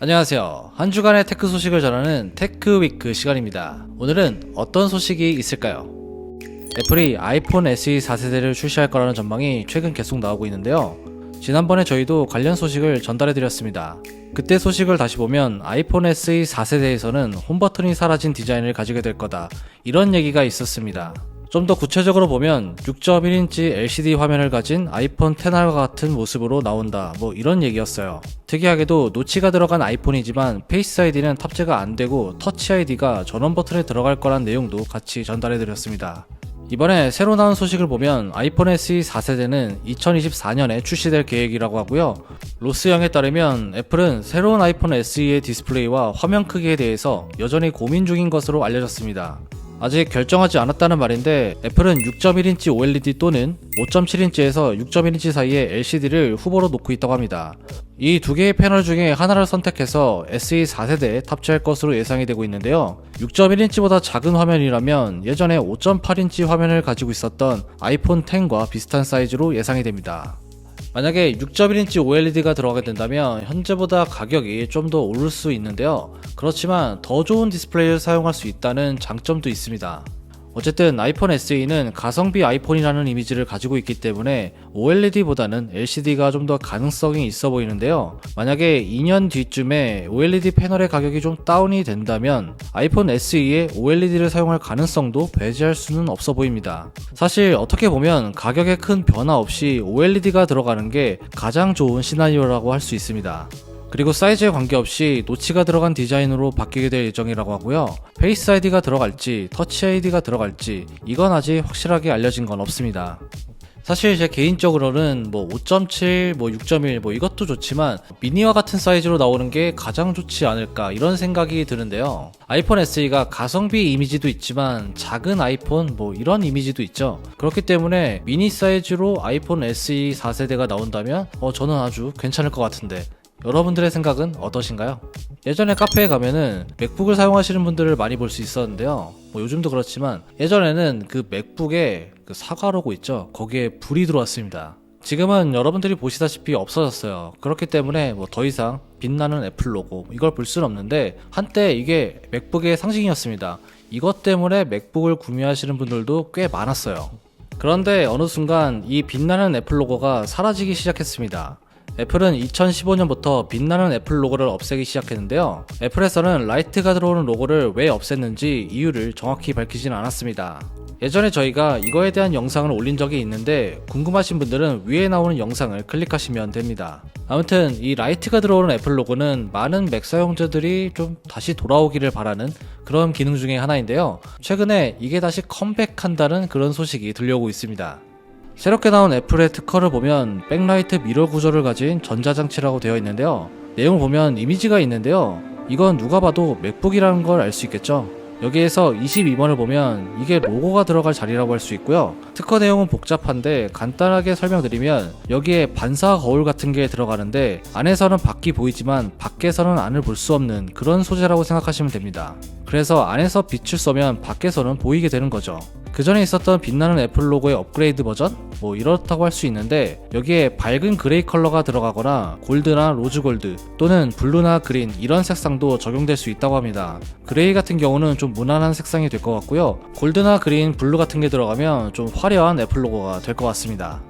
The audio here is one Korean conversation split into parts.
안녕하세요. 한 주간의 테크 소식을 전하는 테크위크 시간입니다. 오늘은 어떤 소식이 있을까요? 애플이 아이폰 SE 4세대를 출시할 거라는 전망이 최근 계속 나오고 있는데요. 지난번에 저희도 관련 소식을 전달해 드렸습니다. 그때 소식을 다시 보면 아이폰 SE 4세대에서는 홈 버튼이 사라진 디자인을 가지게 될 거다. 이런 얘기가 있었습니다. 좀 더 구체적으로 보면 6.1인치 LCD 화면을 가진 아이폰 10R과 같은 모습으로 나온다. 뭐 이런 얘기였어요. 특이하게도 노치가 들어간 아이폰이지만 페이스 아이디는 탑재가 안 되고 터치 아이디가 전원 버튼에 들어갈 거란 내용도 같이 전달해 드렸습니다. 이번에 새로 나온 소식을 보면 아이폰 SE 4세대는 2024년에 출시될 계획이라고 하고요. 로스영에 따르면 애플은 새로운 아이폰 SE의 디스플레이와 화면 크기에 대해서 여전히 고민 중인 것으로 알려졌습니다. 아직 결정하지 않았다는 말인데 애플은 6.1인치 OLED 또는 5.7인치에서 6.1인치 사이에 LCD를 후보로 놓고 있다고 합니다. 이 두 개의 패널 중에 하나를 선택해서 SE 4세대에 탑재할 것으로 예상이 되고 있는데요. 6.1인치보다 작은 화면이라면 예전에 5.8인치 화면을 가지고 있었던 아이폰 10과 비슷한 사이즈로 예상이 됩니다. 만약에 6.1인치 OLED가 들어가게 된다면 현재보다 가격이 좀 더 오를 수 있는데요. 그렇지만 더 좋은 디스플레이를 사용할 수 있다는 장점도 있습니다. 어쨌든 아이폰 SE는 가성비 아이폰이라는 이미지를 가지고 있기 때문에 OLED보다는 LCD가 좀 더 가능성이 있어 보이는데요. 만약에 2년 뒤쯤에 OLED 패널의 가격이 좀 다운이 된다면 아이폰 SE에 OLED를 사용할 가능성도 배제할 수는 없어 보입니다. 사실 어떻게 보면 가격에 큰 변화 없이 OLED가 들어가는 게 가장 좋은 시나리오라고 할 수 있습니다. 그리고 사이즈에 관계없이 노치가 들어간 디자인으로 바뀌게 될 예정이라고 하고요. 페이스 아이디가 들어갈지, 터치 아이디가 들어갈지, 이건 아직 확실하게 알려진 건 없습니다. 사실 제 개인적으로는 뭐 5.7, 뭐 6.1, 뭐 이것도 좋지만 미니와 같은 사이즈로 나오는 게 가장 좋지 않을까 이런 생각이 드는데요. 아이폰 SE가 가성비 이미지도 있지만 작은 아이폰 뭐 이런 이미지도 있죠. 그렇기 때문에 미니 사이즈로 아이폰 SE 4세대가 나온다면 어 저는 아주 괜찮을 것 같은데 여러분들의 생각은 어떠신가요? 예전에 카페에 가면은 맥북을 사용하시는 분들을 많이 볼 수 있었는데요. 뭐 요즘도 그렇지만 예전에는 그 맥북에 그 사과 로고 있죠. 거기에 불이 들어왔습니다. 지금은 여러분들이 보시다시피 없어졌어요. 그렇기 때문에 뭐 더 이상 빛나는 애플 로고 이걸 볼 수는 없는데 한때 이게 맥북의 상징이었습니다. 이것 때문에 맥북을 구매하시는 분들도 꽤 많았어요. 그런데 어느 순간 이 빛나는 애플 로고가 사라지기 시작했습니다. 애플은 2015년부터 빛나는 애플 로고를 없애기 시작했는데요. 애플에서는 라이트가 들어오는 로고를 왜 없앴는지 이유를 정확히 밝히진 않았습니다. 예전에 저희가 이거에 대한 영상을 올린 적이 있는데 궁금하신 분들은 위에 나오는 영상을 클릭하시면 됩니다. 아무튼 이 라이트가 들어오는 애플 로고는 많은 맥 사용자들이 좀 다시 돌아오기를 바라는 그런 기능 중에 하나인데요. 최근에 이게 다시 컴백한다는 그런 소식이 들려오고 있습니다. 새롭게 나온 애플의 특허를 보면 백라이트 미러 구조를 가진 전자장치라고 되어 있는데요. 내용을 보면 이미지가 있는데요. 이건 누가 봐도 맥북이라는 걸 알 수 있겠죠. 여기에서 22번을 보면 이게 로고가 들어갈 자리라고 할 수 있고요. 특허 내용은 복잡한데 간단하게 설명드리면 여기에 반사 거울 같은 게 들어가는데 안에서는 밖이 보이지만 밖에서는 안을 볼 수 없는 그런 소재라고 생각하시면 됩니다. 그래서 안에서 빛을 쏘면 밖에서는 보이게 되는 거죠. 그 전에 있었던 빛나는 애플 로고의 업그레이드 버전? 뭐 이렇다고 할 수 있는데 여기에 밝은 그레이 컬러가 들어가거나 골드나 로즈 골드 또는 블루나 그린 이런 색상도 적용될 수 있다고 합니다. 그레이 같은 경우는 좀 무난한 색상이 될 것 같고요. 골드나 그린, 블루 같은 게 들어가면 좀 화려한 애플 로고가 될 것 같습니다.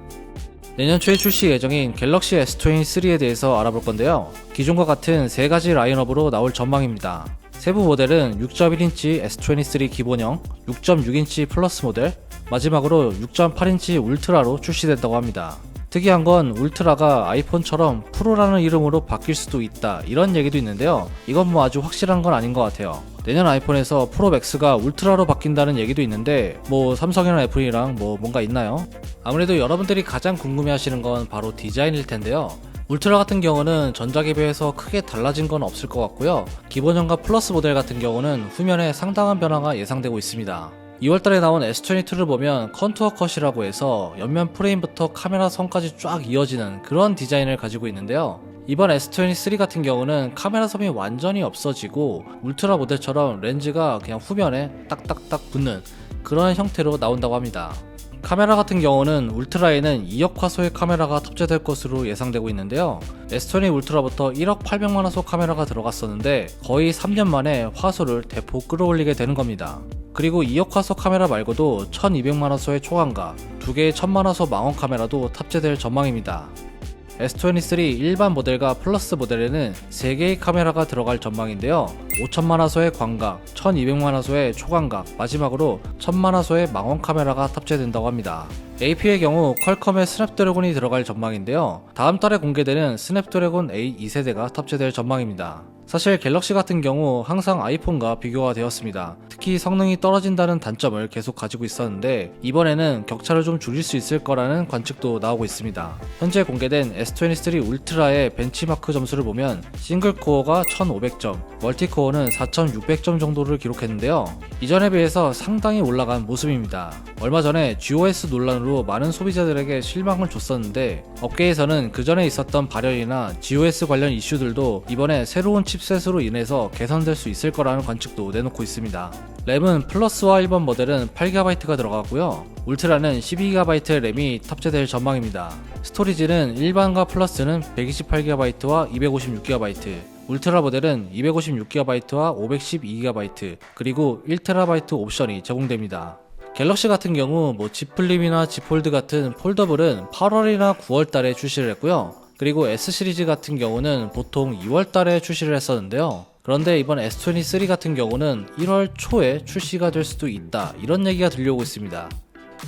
내년 초에 출시 예정인 갤럭시 S23에 대해서 알아볼 건데요. 기존과 같은 세 가지 라인업으로 나올 전망입니다. 세부 모델은 6.1인치 S23 기본형, 6.6인치 플러스 모델, 마지막으로 6.8인치 울트라로 출시된다고 합니다. 특이한 건 울트라가 아이폰처럼 프로라는 이름으로 바뀔 수도 있다 이런 얘기도 있는데요. 이건 뭐 아주 확실한 건 아닌 것 같아요. 내년 아이폰에서 프로 맥스가 울트라로 바뀐다는 얘기도 있는데 뭐 삼성이나 애플이랑 뭐 뭔가 있나요? 아무래도 여러분들이 가장 궁금해 하시는 건 바로 디자인일 텐데요. 울트라 같은 경우는 전작에 비해서 크게 달라진 건 없을 것 같고요. 기본형과 플러스 모델 같은 경우는 후면에 상당한 변화가 예상되고 있습니다. 2월달에 나온 S22를 보면 컨투어 컷이라고 해서 옆면 프레임부터 카메라 선까지 쫙 이어지는 그런 디자인을 가지고 있는데요. 이번 S23 같은 경우는 카메라 섬이 완전히 없어지고 울트라 모델처럼 렌즈가 그냥 후면에 딱딱딱 붙는 그런 형태로 나온다고 합니다. 카메라 같은 경우는 울트라에는 2억 화소의 카메라가 탑재될 것으로 예상되고 있는데요. S20 울트라부터 1억 800만 화소 카메라가 들어갔었는데 거의 3년 만에 화소를 대폭 끌어올리게 되는 겁니다. 그리고 2억 화소 카메라 말고도 1200만 화소의 초광각, 2개의 1000만 화소 망원 카메라도 탑재될 전망입니다. S23 일반 모델과 플러스 모델에는 3개의 카메라가 들어갈 전망인데요. 5천만 화소의 광각, 1200만 화소의 초광각, 마지막으로 1000만 화소의 망원 카메라가 탑재된다고 합니다. AP의 경우 퀄컴의 스냅드래곤이 들어갈 전망인데요. 다음 달에 공개되는 스냅드래곤 A 2세대가 탑재될 전망입니다. 사실 갤럭시 같은 경우 항상 아이폰과 비교가 되었습니다. 특히 성능이 떨어진다는 단점을 계속 가지고 있었는데 이번에는 격차를 좀 줄일 수 있을 거라는 관측도 나오고 있습니다. 현재 공개된 S23 울트라의 벤치마크 점수를 보면 싱글 코어가 1500점, 멀티 코어는 4600점 정도를 기록했는데요. 이전에 비해서 상당히 올라간 모습입니다. 얼마 전에 GOS 논란으로 많은 소비자들에게 실망을 줬었는데 업계에서는 그 전에 있었던 발열이나 GOS 관련 이슈들도 이번에 새로운 칩 셋으로 인해서 개선될 수 있을 거라는 관측도 내놓고 있습니다. 램은 플러스와 1번 모델은 8GB가 들어가고요. 울트라는 12GB 램이 탑재될 전망입니다. 스토리지는 일반과 플러스는 128GB와 256GB, 울트라 모델은 256GB와 512GB, 그리고 1TB 옵션이 제공됩니다. 갤럭시 같은 경우 뭐 Z 플립이나 Z 폴드 같은 폴더블은 8월이나 9월 달에 출시를 했고요. 그리고 S 시리즈 같은 경우는 보통 2월 달에 출시를 했었는데요. 그런데 이번 S23 같은 경우는 1월 초에 출시가 될 수도 있다. 이런 얘기가 들려오고 있습니다.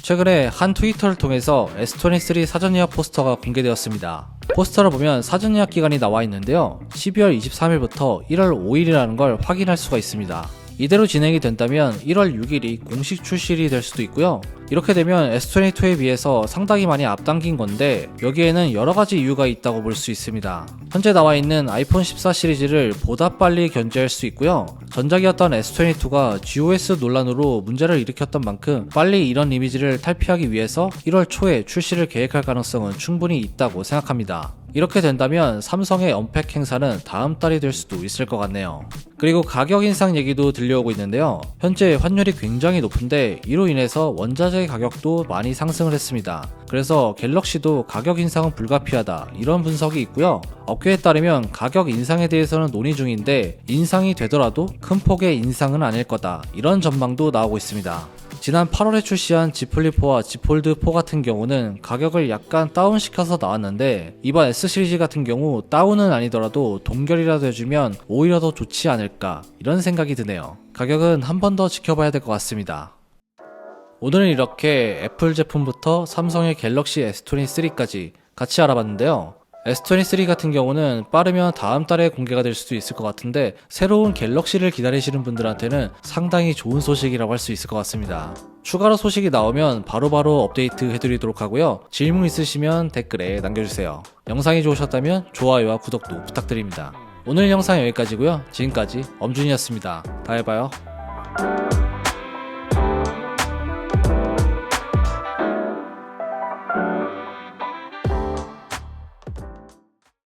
최근에 한 트위터를 통해서 S23 사전 예약 포스터가 공개되었습니다. 포스터를 보면 사전 예약 기간이 나와 있는데요. 12월 23일부터 1월 5일이라는 걸 확인할 수가 있습니다. 이대로 진행이 된다면 1월 6일이 공식 출시일이 될 수도 있고요. 이렇게 되면 S22에 비해서 상당히 많이 앞당긴 건데 여기에는 여러 가지 이유가 있다고 볼 수 있습니다. 현재 나와 있는 아이폰 14 시리즈를 보다 빨리 견제할 수 있고요. 전작이었던 S22가 GOS 논란으로 문제를 일으켰던 만큼 빨리 이런 이미지를 탈피하기 위해서 1월 초에 출시를 계획할 가능성은 충분히 있다고 생각합니다. 이렇게 된다면 삼성의 언팩 행사는 다음 달이 될 수도 있을 것 같네요. 그리고 가격 인상 얘기도 들려오고 있는데요. 현재 환율이 굉장히 높은데 이로 인해서 원자재 가격도 많이 상승을 했습니다. 그래서 갤럭시도 가격 인상은 불가피하다 이런 분석이 있고요. 업계에 따르면 가격 인상에 대해서는 논의 중인데 인상이 되더라도 큰 폭의 인상은 아닐 거다 이런 전망도 나오고 있습니다. 지난 8월에 출시한 Z 플립4와 Z 폴드 4 같은 경우는 가격을 약간 다운시켜서 나왔는데 이번 S 시리즈 같은 경우 다운은 아니더라도 동결이라도 해주면 오히려 더 좋지 않을까 이런 생각이 드네요. 가격은 한 번 더 지켜봐야 될 것 같습니다. 오늘은 이렇게 애플 제품부터 삼성의 갤럭시 S23까지 같이 알아봤는데요. S23 같은 경우는 빠르면 다음 달에 공개가 될 수도 있을 것 같은데 새로운 갤럭시를 기다리시는 분들한테는 상당히 좋은 소식이라고 할 수 있을 것 같습니다. 추가로 소식이 나오면 바로바로 업데이트 해드리도록 하고요. 질문 있으시면 댓글에 남겨주세요. 영상이 좋으셨다면 좋아요와 구독도 부탁드립니다. 오늘 영상 여기까지고요. 지금까지 엄준이었습니다. 다음에 봐요.